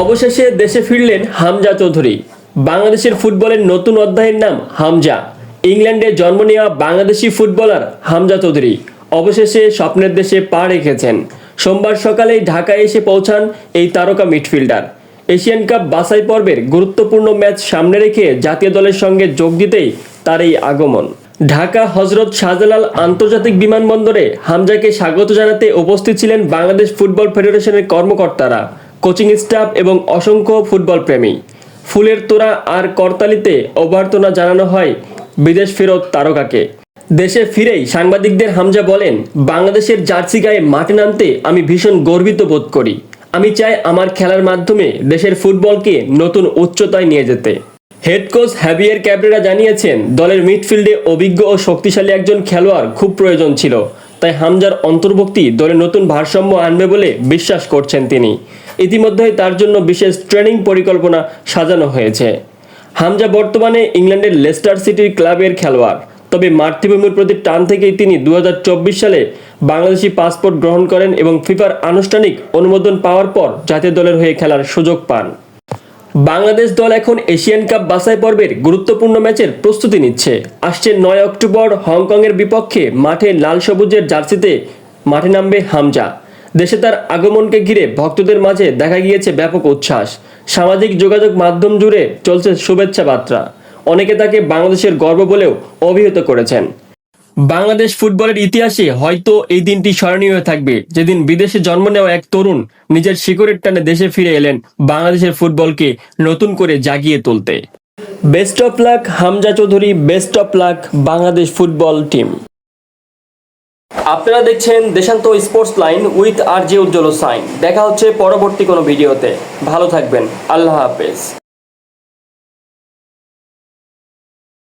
অবশেষে দেশে ফিরলেন হামজা চৌধুরী। বাংলাদেশের ফুটবলের নতুন অধ্যায়ের নাম হামজা। ইংল্যান্ডে জন্ম নেওয়া বাংলাদেশি ফুটবলার হামজা চৌধুরী অবশেষে স্বপ্নের দেশে পা রেখেছেন। সোমবার সকালেই ঢাকায় এসে পৌঁছান এই তারকা মিডফিল্ডার। এশিয়ান কাপ বাছাই পর্বের গুরুত্বপূর্ণ ম্যাচ সামনে রেখে জাতীয় দলের সঙ্গে যোগ দিতেই তার এই আগমন। ঢাকা হজরত শাহজালাল আন্তর্জাতিক বিমানবন্দরে হামজাকে স্বাগত জানাতে উপস্থিত ছিলেন বাংলাদেশ ফুটবল ফেডারেশনের কর্মকর্তারা। কোচিং স্টাফ এবং অসংখ্য ফুটবল প্রেমী। ফুলের তোড়া আর করতালিতে অভ্যর্থনা জানানো হয় বিদেশ ফেরত তারকাকে। দেশে ফিরেই সাংবাদিকদের হামজা বলেন, বাংলাদেশের জার্সি গায়ে মাঠে নামতে আমি ভীষণ গর্বিত বোধ করি। আমি চাই আমার খেলার মাধ্যমে দেশের ফুটবলকে নতুন উচ্চতায় নিয়ে যেতে। হেড কোচ হ্যাভিয়ার ক্যাবরেরা জানিয়েছেন, দলের মিডফিল্ডে অভিজ্ঞ ও শক্তিশালী একজন খেলোয়াড় খুব প্রয়োজন ছিল। তাই হামজার অন্তর্ভুক্তি দলে নতুন ভারসাম্য আনবে বলে বিশ্বাস করছেন তিনি। ইতিমধ্যেই তার জন্য বিশেষ ট্রেনিং পরিকল্পনা সাজানো হয়েছে। হামজা বর্তমানে ইংল্যান্ডের লেস্টার সিটির ক্লাবের খেলোয়াড়। তবে মাতৃভূমির প্রতি টান থেকেই তিনি দু হাজার চব্বিশ সালে বাংলাদেশি পাসপোর্ট গ্রহণ করেন এবং ফিফার আনুষ্ঠানিক অনুমোদন পাওয়ার পর জাতীয় দলের হয়ে খেলার সুযোগ পান। বাংলাদেশ দল এখন এশিয়ান কাপ বাছাই পর্বের গুরুত্বপূর্ণ ম্যাচের প্রস্তুতি নিচ্ছে। আসছে নয় অক্টোবর হংকংয়ের বিপক্ষে মাঠে লাল সবুজের জার্সিতে মাঠে নামবে হামজা। দেশে তার আগমনকে ঘিরে ভক্তদের মাঝে দেখা গিয়েছে ব্যাপক উচ্ছ্বাস। সামাজিক যোগাযোগ মাধ্যম জুড়ে চলছে শুভেচ্ছা বার্তা। অনেকে তাকে বাংলাদেশের গর্ব বলেও অভিহিত করেছেন। বাংলাদেশ ফুটবলের ইতিহাসে হয়তো এই দিনটি স্মরণীয় হয়ে থাকবে। যেদিন বিদেশে জন্ম নেওয়া এক তরুণ নিজের শিকড়ের টানে দেশে ফিরে এলেন বাংলাদেশের ফুটবলকে নতুন করে জাগিয়ে তুলতে। Best of luck Hamza Chowdhury best of luck Bangladesh football team আপনারা দেখছেন দেশান্ত sports line with R J Ujjwal Sain. দেখা হচ্ছে পরবর্তী কোনো ভিডিওতে। ভালো থাকবেন। আল্লাহ হাফেজ।